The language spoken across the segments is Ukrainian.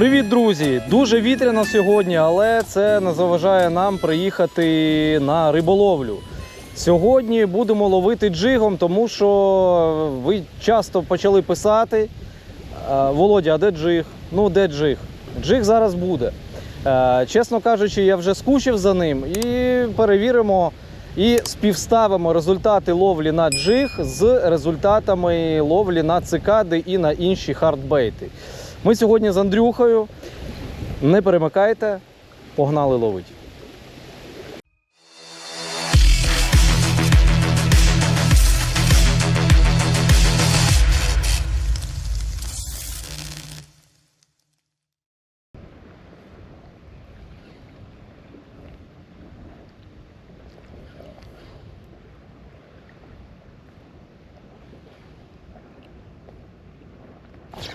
Привіт, друзі! Дуже вітряно сьогодні, але це не заважає нам приїхати на риболовлю. Сьогодні будемо ловити джигом, тому що ви часто почали писати. Володя, а де джиг? Ну, де джиг? Джиг зараз буде. Е, Чесно кажучи, я вже скучив за ним і перевіримо і співставимо результати ловлі на джиг з результатами ловлі на цикади і на інші хардбейти. Ми сьогодні з Андрюхою. Не перемикайте, погнали ловить.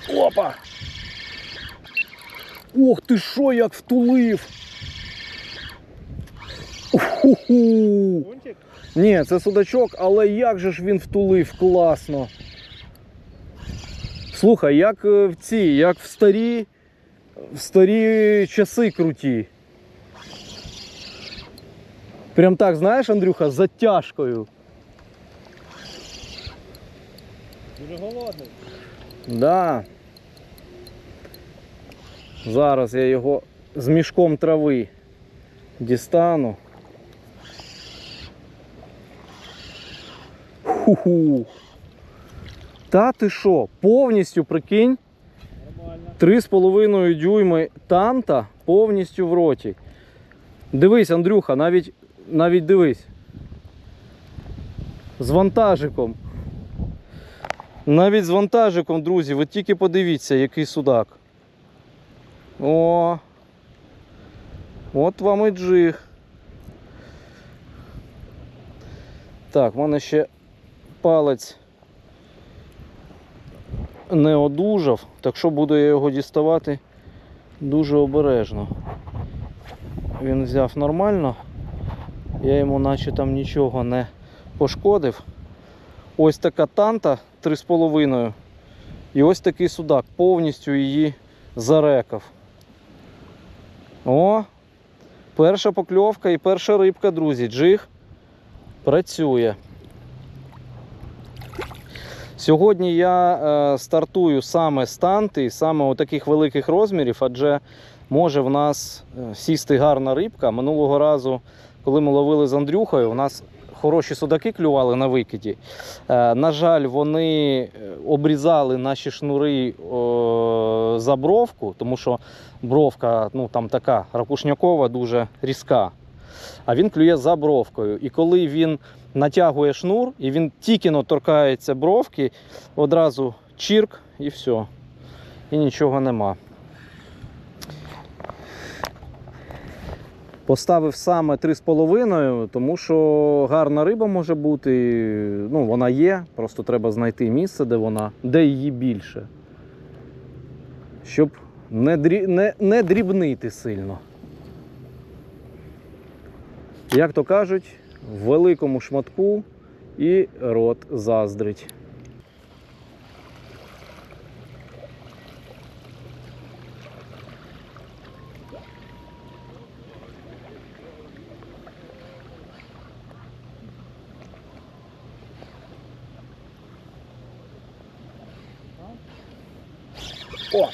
Опа! Ох ти що, як втулив! Уху! Ні, це судачок, але як же ж він втулив класно. Слухай, як е, в ці, як в старі, в старі часи круті. Прям так, знаєш, Андрюха, затяжкою. Дуже голодний. Да. Зараз я його з мішком трави дістану. Ху-ху. Та ти що, повністю прикинь, 3,5 дюйми танта повністю в роті. Дивись, Андрюха, навіть, навіть дивись. З вантажиком. Навіть з вантажиком, друзі, ви тільки подивіться, який судак. О! От вам і джиг. Так, в мене ще палець не одужав, так що буду я його діставати дуже обережно. Він взяв нормально, я йому наче там нічого не пошкодив. Ось така танта 3,5. І ось такий судак, повністю її зарекав. О! Перша покльовка і перша рибка, друзі. Джиг працює. Сьогодні я е, стартую саме з танти, саме у таких великих розмірів, адже може в нас е, сісти гарна рибка. Минулого разу, коли ми ловили з Андрюхою, у нас хороші судаки клювали на викиді. Е, на жаль, вони е, обрізали наші шнури за бровку, тому що бровка ну, там така ракушнякова, дуже різка. А він клює за бровкою. І коли він натягує шнур, і він тільки торкається бровки, одразу чірк і все. І нічого нема. Поставив саме 3,5, тому що гарна риба може бути. Ну, вона є, просто треба знайти місце, де вона, де її більше. Щоб не, дрі, не, не дрібнити сильно. Як то кажуть, в великому шматку і рот заздрить. О!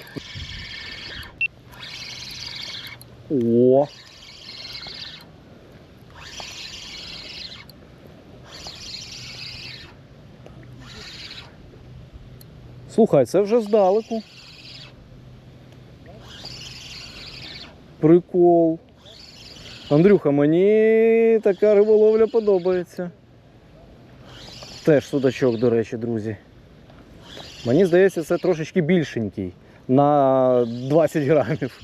О! Слухай, це вже здалеку. Прикол. Андрюха, мені така риболовля подобається. Теж судачок, до речі, друзі. Мені здається, це трошечки більшенький. На 20 грамів.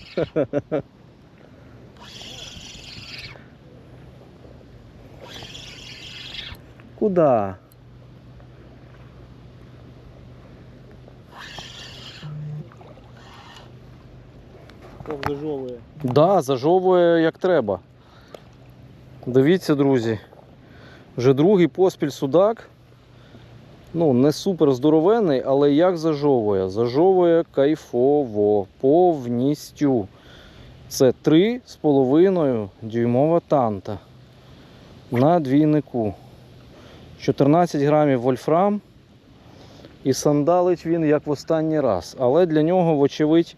Куда? Ох, зажовує. Да, зажовує як треба. Дивіться, друзі. Вже другий поспіль судак Ну, не супер здоровений, але як зажовує? Зажовує кайфово, повністю. Це 3,5 дюймова танта на двійнику. 14 грамів вольфрам. І сандалить він як в останній раз. Але для нього, вочевидь,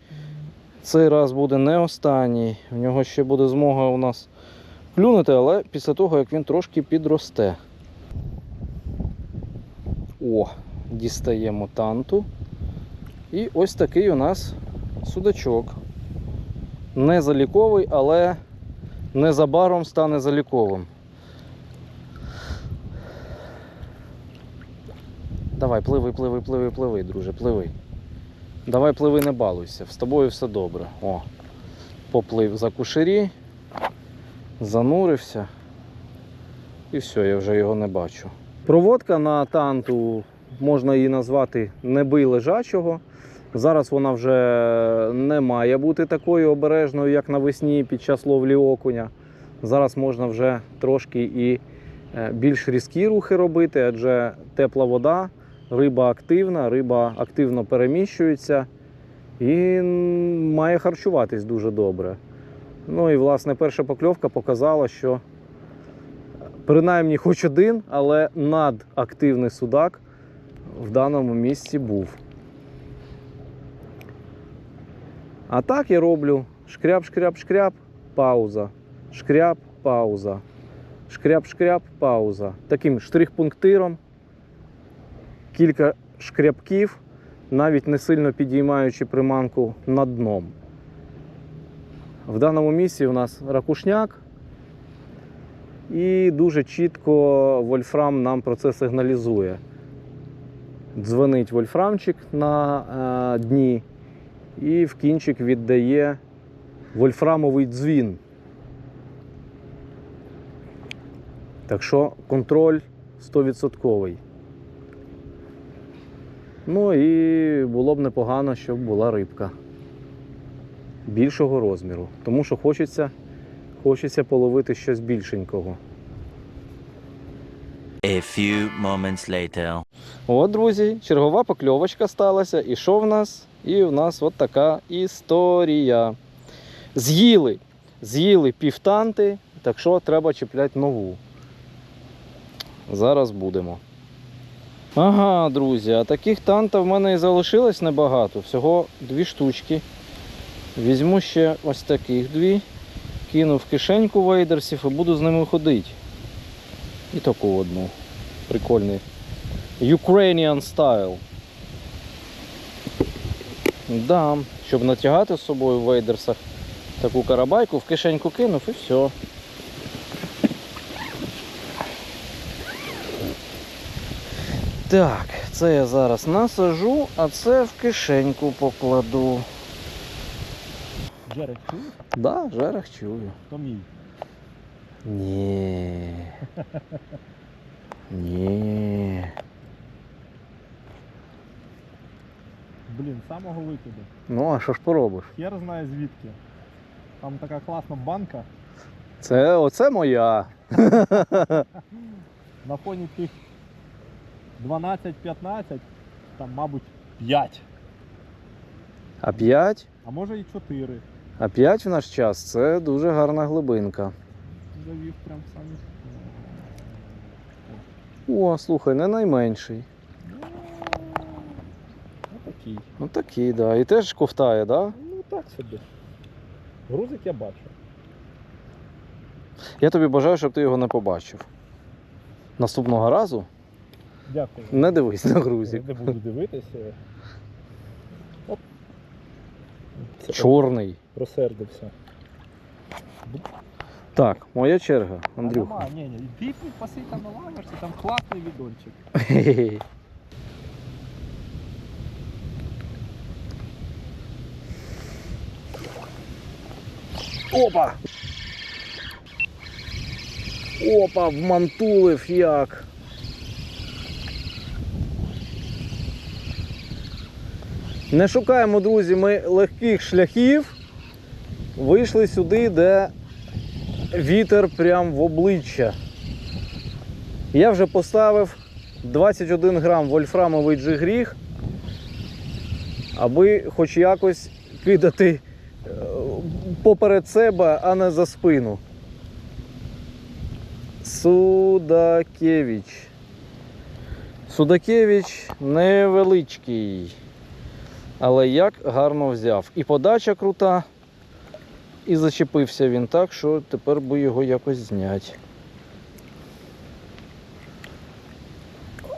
цей раз буде не останній. В нього ще буде змога у нас клюнути, але після того, як він трошки підросте. О, дістаємо танту. І ось такий у нас судачок. Не заліковий, але незабаром стане заліковим. Давай, пливи, пливи, пливи, пливи, друже, пливи. Давай пливи, не балуйся. З тобою все добре. О, поплив за кушері, занурився. І все, я вже його не бачу. Проводка на танту можна її назвати не бий лежачого. Зараз вона вже не має бути такою обережною, як навесні під час ловлі окуня. Зараз можна вже трошки і е, більш різкі рухи робити, адже тепла вода, риба активна, риба активно переміщується і має харчуватись дуже добре. Ну і власне перша покльовка показала, що принаймні хоч один, але надактивний судак в даному місці був. А так я роблю шкряп, шкряп, шкряп, пауза. Шкряп, пауза. Шкряп, шкряп, пауза. Таким штрих-пунктиром. Кілька шкряпків, навіть не сильно підіймаючи приманку над дном. В даному місці у нас ракушняк. І дуже чітко вольфрам нам про це сигналізує. Дзвонить вольфрамчик на е, дні і в кінчик віддає вольфрамовий дзвін. Так що контроль 100%. Ну і було б непогано, щоб була рибка більшого розміру. Тому що хочеться, хочеться половити щось більшенького. A few moments later. От, друзі, чергова покльовочка сталася. І що в нас? І в нас от така історія. З'їли. З'їли півтанти, так що треба чіпляти нову. Зараз будемо. Ага, друзі, а таких танта в мене і залишилось небагато. Всього дві штучки. Візьму ще ось таких дві. Кину в кишеньку вейдерсів і буду з ними ходити. І таку одну. Прикольний. Ukrainian style. Да, щоб натягати з собою в вейдерсах таку карабайку, в кишеньку кинув і все. Так, це я зараз насажу, а це в кишеньку покладу. Джерек чуєш? Да, жерех чую. То мій. Ні. Ні. Блін, самого викиду. Ну, а що ж поробиш? Хер знає звідки. Там така класна банка. Це оце моя. На фоні тих 12-15, там, мабуть, 5. А 5? А може і 4. А 5 в наш час це дуже гарна глибинка. Завів прям самі. О, слухай, не найменший. Ну такий. Ну такий, да. І теж ковтає, да? Ну так собі. Грузик я бачу. Я тобі бажаю, щоб ти його не побачив. Наступного разу Дякую. не дивись на грузик. Не буду дивитися. Оп. Чорний. Просердився. Так, моя черга, А Андрюха. нема, ні, ні. Піпні паси там на лавочці, там класний відончик. Хе-хе. Опа! Опа, вмантулив як. Не шукаємо, друзі, ми легких шляхів. Вийшли сюди, де вітер прям в обличчя. Я вже поставив 21 грам вольфрамовий джигріг, аби хоч якось кидати е, поперед себе, а не за спину. Судакевич. Судакевич невеличкий. Але як гарно взяв. І подача крута, і зачепився він так, що тепер би його якось зняти.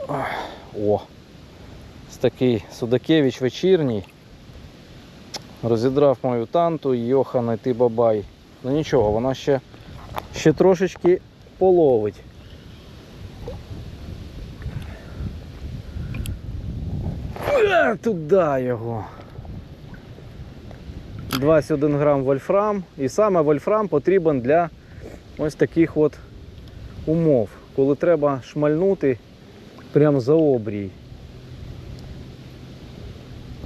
О! Ось такий Судакевич вечірній. Розідрав мою танту, Йохана, ти бабай. Ну нічого, вона ще, ще трошечки половить. Е, Туди його. 21 грам вольфрам. І саме вольфрам потрібен для ось таких от умов, коли треба шмальнути прямо за обрій.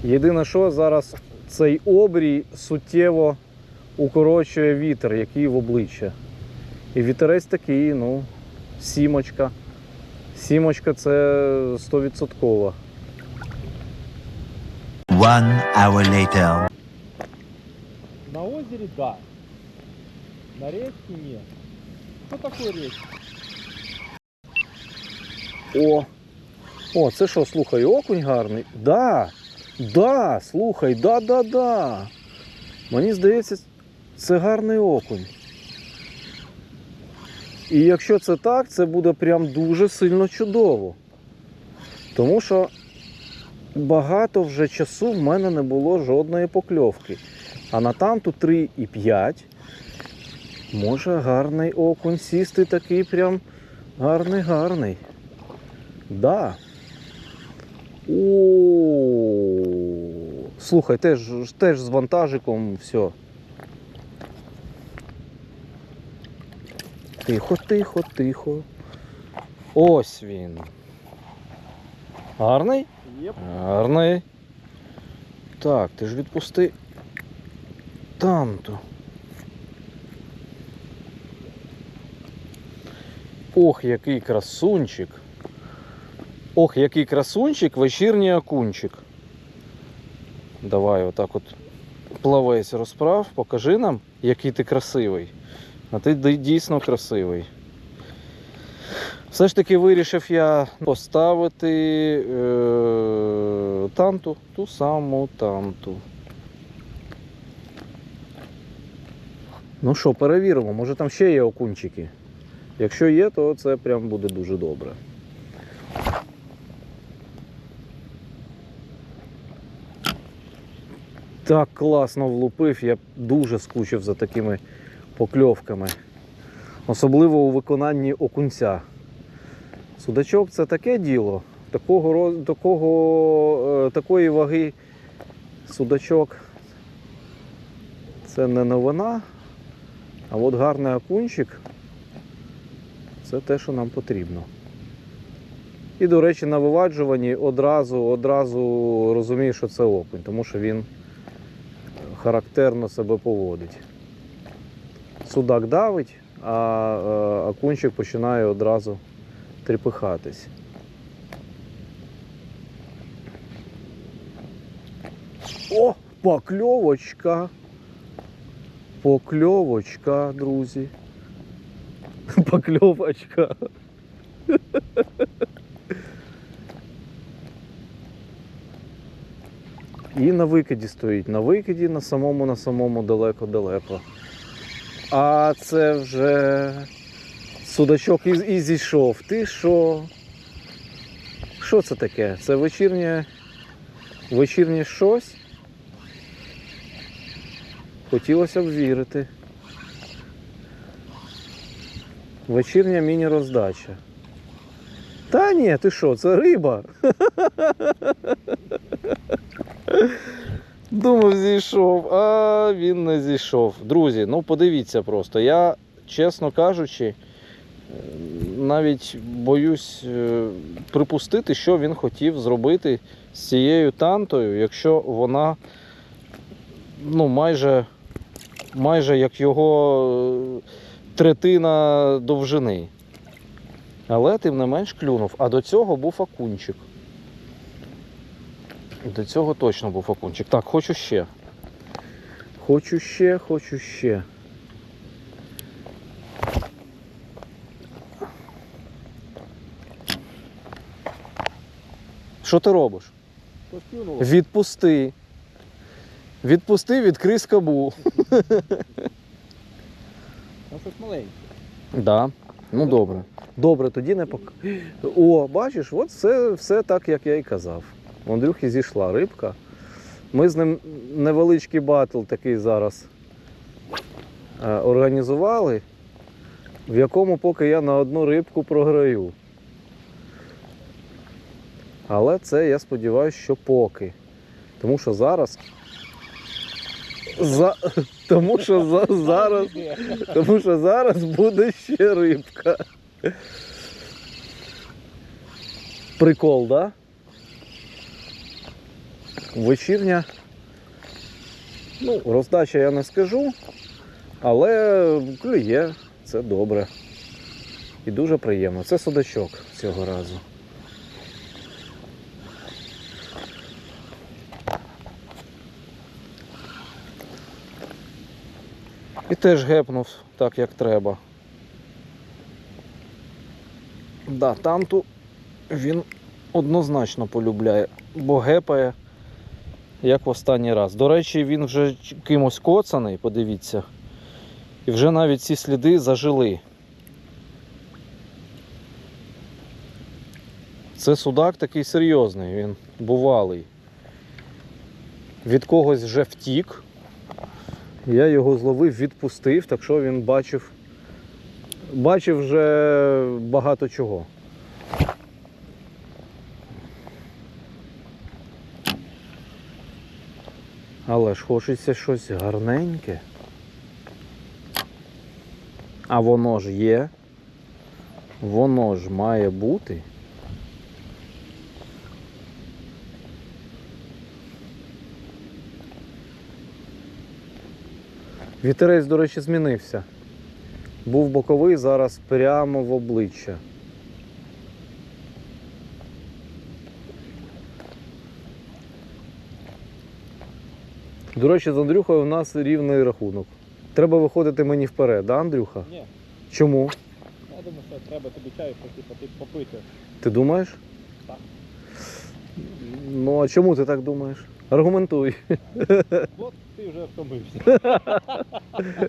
Єдине, що зараз цей обрій суттєво укорочує вітер, який в обличчя. І вітерець такий, ну, сімочка. Сімочка це 100%. One hour later. Озере да. На речке нет. Что такое речка? О! О, це що, слухай, окунь гарний? Да! Да, слухай, да, да, да. Мені здається, це гарний окунь. І якщо це так, це буде прям дуже сильно чудово. Тому що багато вже часу в мене не було жодної покльовки. А на тамту 3,5 може гарний окунь сісти такий прям гарний, гарний. Да. О, слухай, теж, теж з вантажиком все. Тихо, тихо, тихо. Ось він. Гарний? Гарний. Так, ти ж відпусти танту. Ох, який красунчик. Ох, який красунчик, вечірній окунчик. Давай отак от плавець розправ, покажи нам, який ти красивий. А ти дійсно красивий. Все ж таки вирішив я поставити е- танту, ту саму танту. Ну що, перевіримо, може там ще є окунчики. Якщо є, то це прям буде дуже добре. Так класно влупив, я дуже скучив за такими покльовками. Особливо у виконанні окунця. Судачок це таке діло. Такого, такого, е, такої ваги судачок це не новина. А от гарний окунчик це те, що нам потрібно. І, до речі, на виваджуванні одразу, одразу розумієш, що це окунь, тому що він характерно себе поводить. Судак давить, а е, окунчик починає одразу трепихатись. О, покльовочка. Покльовочка, друзі. Покльовочка. І на викиді стоїть. На викиді, на самому, на самому далеко-далеко. А це вже судачок і, і зійшов. Ти що? Що це таке? Це вечірнє. Вечірнє щось? Хотілося б вірити. Вечірня міні-роздача. Та ні, ти що, це риба? Думав, зійшов, а він не зійшов. Друзі, ну подивіться просто. Я, чесно кажучи, навіть боюсь е, припустити, що він хотів зробити з цією тантою, якщо вона ну, майже, майже як його е, третина довжини. Але тим не менш клюнув. А до цього був окунчик. До цього точно був окунчик. Так, хочу ще. Хочу ще, хочу ще. Що ти робиш? Відпусти. Відпусти, відкрий скобу. Там щось маленьке. Да. Ну добре. Добре, тоді не пок. О, бачиш, от все, все так, як я і казав. У Андрюхи зійшла рибка. Ми з ним невеличкий батл такий зараз е, організували, в якому поки я на одну рибку програю. Але це я сподіваюся, що поки. Тому що зараз. За... Тому що за... зараз. Тому що зараз буде ще рибка. Прикол, да? Вечірня. Ну, роздача я не скажу, але клює, це добре. І дуже приємно. Це судачок цього разу. І теж гепнув так, як треба. Да, танту він однозначно полюбляє, бо гепає, як в останній раз. До речі, він вже кимось коцаний, подивіться. І вже навіть ці сліди зажили. Це судак такий серйозний, він бувалий. Від когось вже втік. Я його зловив, відпустив, так що він бачив. Бачив вже багато чого. Але ж хочеться щось гарненьке. А воно ж є. Воно ж має бути. Вітерець, до речі, змінився. Був боковий, зараз прямо в обличчя. До речі, з Андрюхою у нас рівний рахунок. Треба виходити мені вперед, да, Андрюха? Ні, Чому? я думаю, що треба тобі чаю поки попити. Ти думаєш? Так. Ну, а чому ти так думаєш? Аргументуй. От ти вже втомився.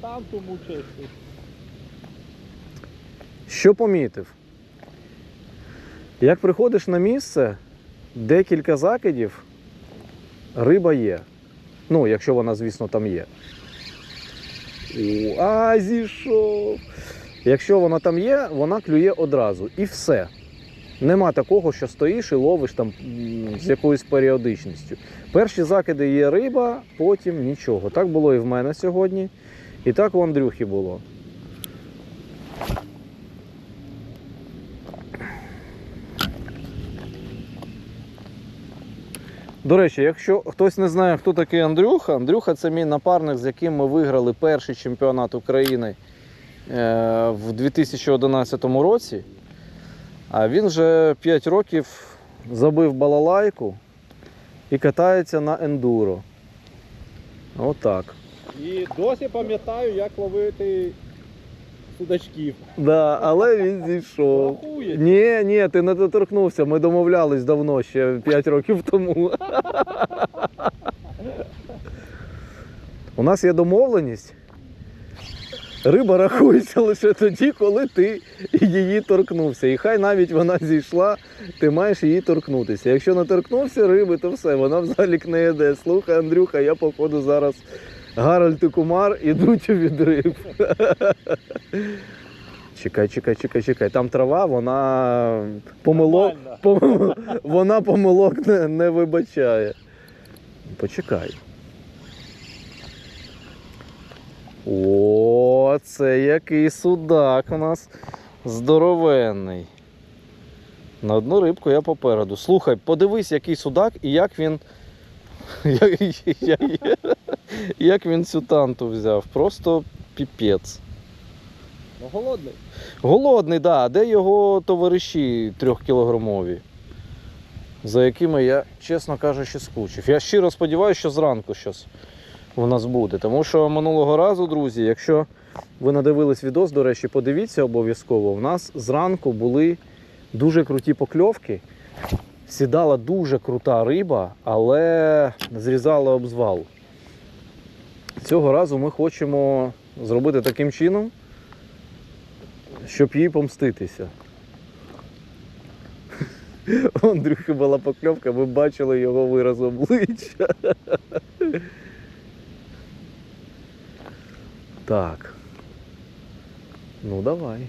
Там ту мучаєшся. Що помітив? Як приходиш на місце, декілька закидів, риба є. Ну, якщо вона, звісно, там є. О, а, зійшов. Якщо вона там є, вона клює одразу. І все. Нема такого, що стоїш і ловиш там з якоюсь періодичністю. Перші закиди є риба, потім нічого. Так було і в мене сьогодні, і так у Андрюхи було. До речі, якщо хтось не знає, хто такий Андрюха, Андрюха це мій напарник, з яким ми виграли перший чемпіонат України е, в 2011 році. А він вже 5 років забив балалайку і катається на ендуро. Отак. І досі пам'ятаю, як ловити судачків. Да, але він зійшов. Рахує. Ні, ні, ти не доторкнувся. Ми домовлялись давно, ще 5 років тому. У нас є домовленість. Риба рахується лише тоді, коли ти її торкнувся. І хай навіть вона зійшла, ти маєш її торкнутися. Якщо не торкнувся риби, то все, вона в залік не йде. Слухай, Андрюха, я походу зараз Гарольд і Кумар ідуть у відрив. Чекай, чекай, чекай, чекай. Там трава, вона помилок, пом- вона помилок не, не вибачає. Почекай. О, це який судак у нас здоровенний. На одну рибку я попереду. Слухай, подивись, який судак і як він. Як, він цю танту взяв. Просто піпець. Ну голодний. Голодний, так. Да. Де його товариші трьохкілограмові? За якими я, чесно кажучи, скучив. Я щиро сподіваюся, що зранку щось у нас буде. Тому що минулого разу, друзі, якщо ви надивились відос, до речі, подивіться обов'язково. У нас зранку були дуже круті покльовки. Сідала дуже крута риба, але зрізала обзвал. Цього разу ми хочемо зробити таким чином, щоб їй помститися. Андрюхи була покльовка, ми бачили його вираз обличчя. Так. Ну, давай.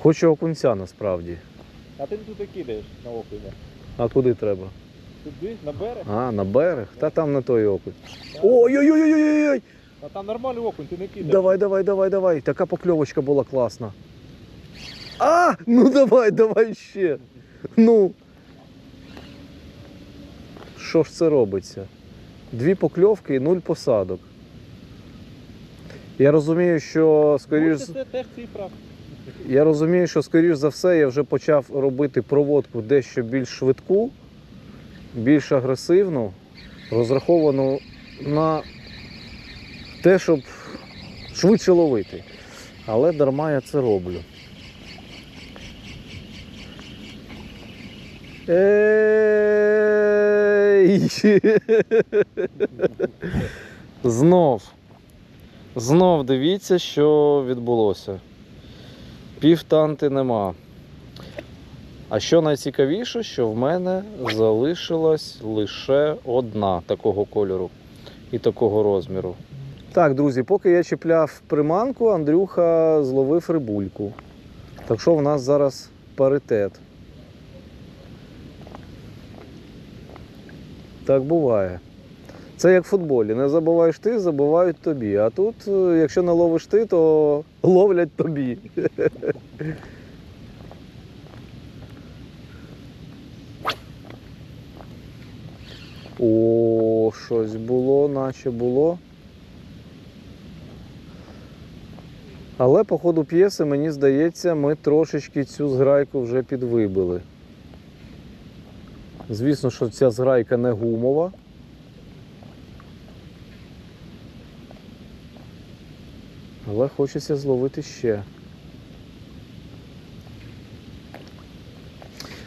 Хочу окунця насправді. А ти туди кидаєш на окуня. А куди треба? Туди, на берег. А, на берег? Та там не той окунь. Ой-ой-ой-ой-ой! А там нормальний окунь, ти не кидаєш. Давай, давай, давай, давай. Така покльовочка була класна. А! Ну давай, давай ще. Ну. Що ж це робиться? Дві покльовки і нуль посадок. Я розумію, що скоріш. Це. Я розумію, що скоріш за все я вже почав робити проводку дещо більш швидку, більш агресивну, розраховану на те, щоб швидше ловити. Але дарма я це роблю. Ей! Знов. Знов дивіться, що відбулося. Півтанти нема. А що найцікавіше, що в мене залишилась лише одна такого кольору і такого розміру. Так, друзі, поки я чіпляв приманку, Андрюха зловив рибульку. Так що в нас зараз паритет. Так буває. Це як в футболі. Не забуваєш ти, забувають тобі. А тут, е, якщо не ловиш ти, то ловлять тобі. О, щось було, наче було. Але по ходу п'єси, мені здається, ми трошечки цю зграйку вже підвибили. Звісно, що ця зграйка не гумова. Але хочеться зловити ще.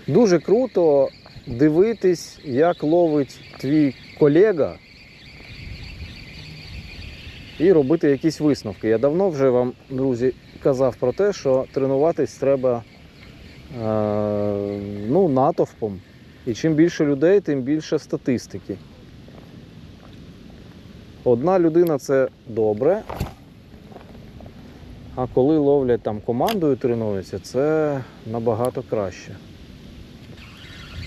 Дуже круто дивитись, як ловить твій колега, і робити якісь висновки. Я давно вже вам, друзі, казав про те, що тренуватись треба е, ну, натовпом. І чим більше людей, тим більше статистики. Одна людина це добре, а коли ловлять там командою тренуються, це набагато краще.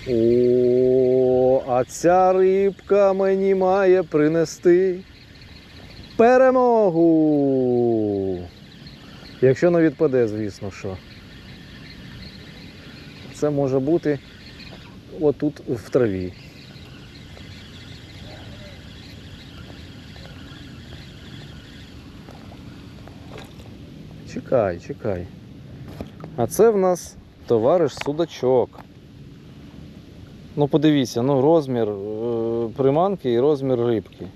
О, а ця рибка мені має принести перемогу. Якщо не відпаде, звісно, що. Це може бути отут в траві. Чекай, чекай. А це в нас товариш судачок. Ну подивіться, ну розмір е, приманки і розмір рибки.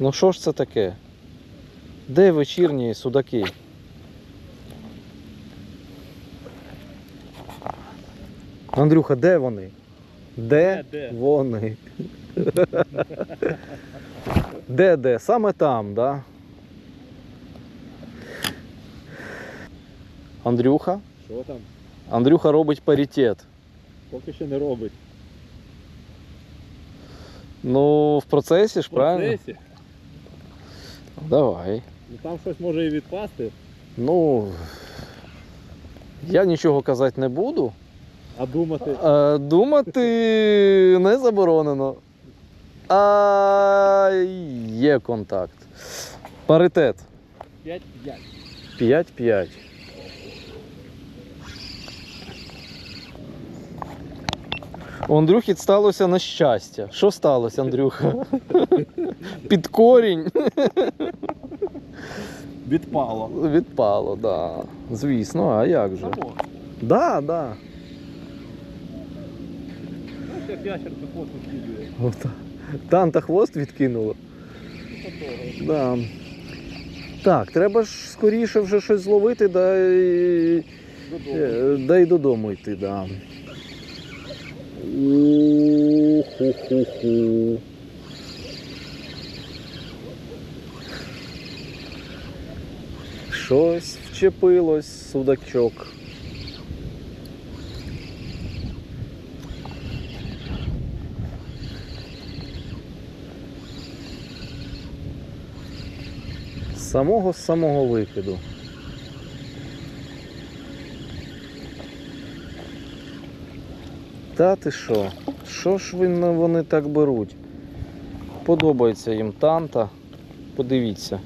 Ну що ж це таке? Де вечірні судаки? Андрюха, де вони? Де, Де, де? вони? де де? Саме там, да? Андрюха? Що там? Андрюха робить паритет. Поки що не робить. Ну, в процесі ж, В правильно? процесі. Давай. Ну там щось може і відпасти, Ну, я нічого казати не буду. а думати. Е, думати не заборонено. А є контакт. Паритет 5-5. 5-5. У Андрюхи сталося нещастя. Що сталося, Андрюха? Під корінь. Відпало. Відпало, да. Звісно, а як же? Само. Да, да. Відкидує. Танта хвост відкинуло. Да. Так, треба ж скоріше вже щось зловити, да і, Додому. е, да й додому йти, да. Ху-ху-ху. Щось вчепилось, судачок. Самого самого викиду. Та ти що? Що ж вони так беруть? Подобається їм танта. Подивіться.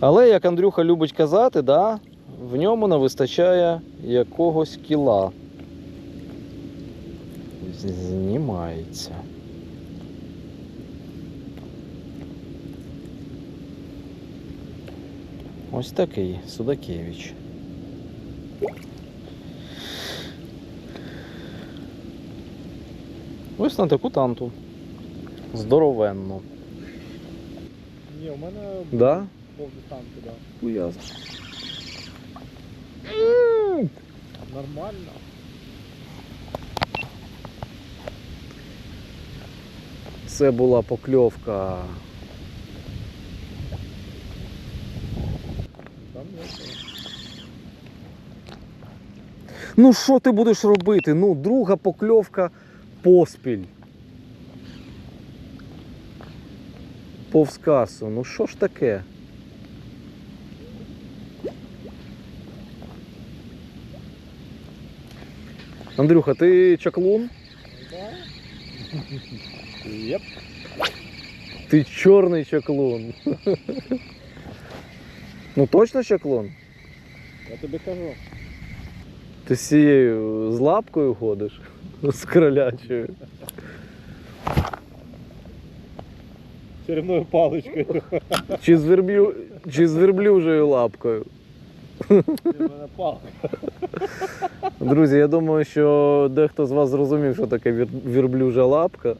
Але, як Андрюха любить казати, да, в ньому не вистачає якогось кіла. Знімається. Ось такий Судакевич. Ось на таку танту. Здоровенну. Ні, у мене Да? повний танк, да. Хуя. Нормально. Це була покльовка. Там є. Ну що ти будеш робити? Ну, друга покльовка поспіль. Повз касу. Ну що ж таке? Андрюха, ти чаклун? Да? Єп. Ти чорний чаклун. Ну точно чаклун? Я тобі кажу. Ти з цією з лапкою ходиш? З кролячою. Черевною паличкою. Чи з, верблю... Чи з верблюжою лапкою. Друзі, я думаю, що дехто з вас зрозумів, що таке вір... вірблюжа лапка.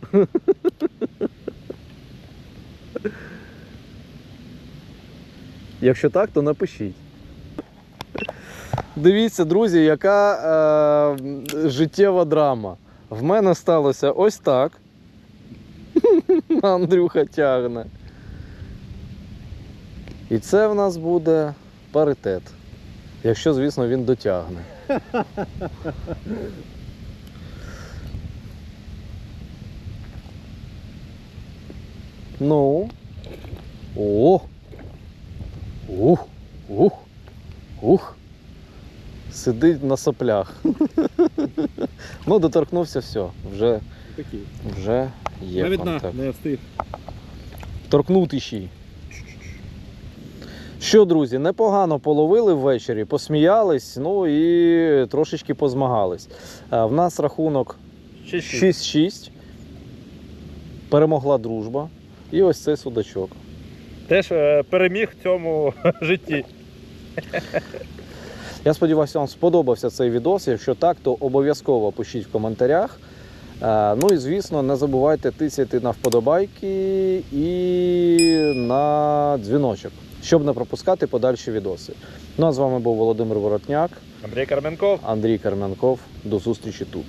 Якщо так, то напишіть. Дивіться, друзі, яка е, життєва драма. В мене сталося ось так. Андрюха тягне. І це в нас буде паритет. Якщо, звісно, він дотягне. Ну. О. Сидить на соплях. ну, доторкнувся, все. Вже, Такі. вже є Навіть на, не встиг. Торкнути ще й. Що, друзі, непогано половили ввечері, посміялись, ну і трошечки позмагались. Е, В нас рахунок 6-6. Перемогла дружба. І ось цей судачок. Теж е, переміг в цьому житті. Я сподіваюся, вам сподобався цей відос. Якщо так, то обов'язково пишіть в коментарях. Е, Ну і звісно, не забувайте тисяти на вподобайки і на дзвіночок, щоб не пропускати подальші відоси. Ну а з вами був Володимир Воротняк, Андрій Карменков. Андрій Кармянков. До зустрічі тут.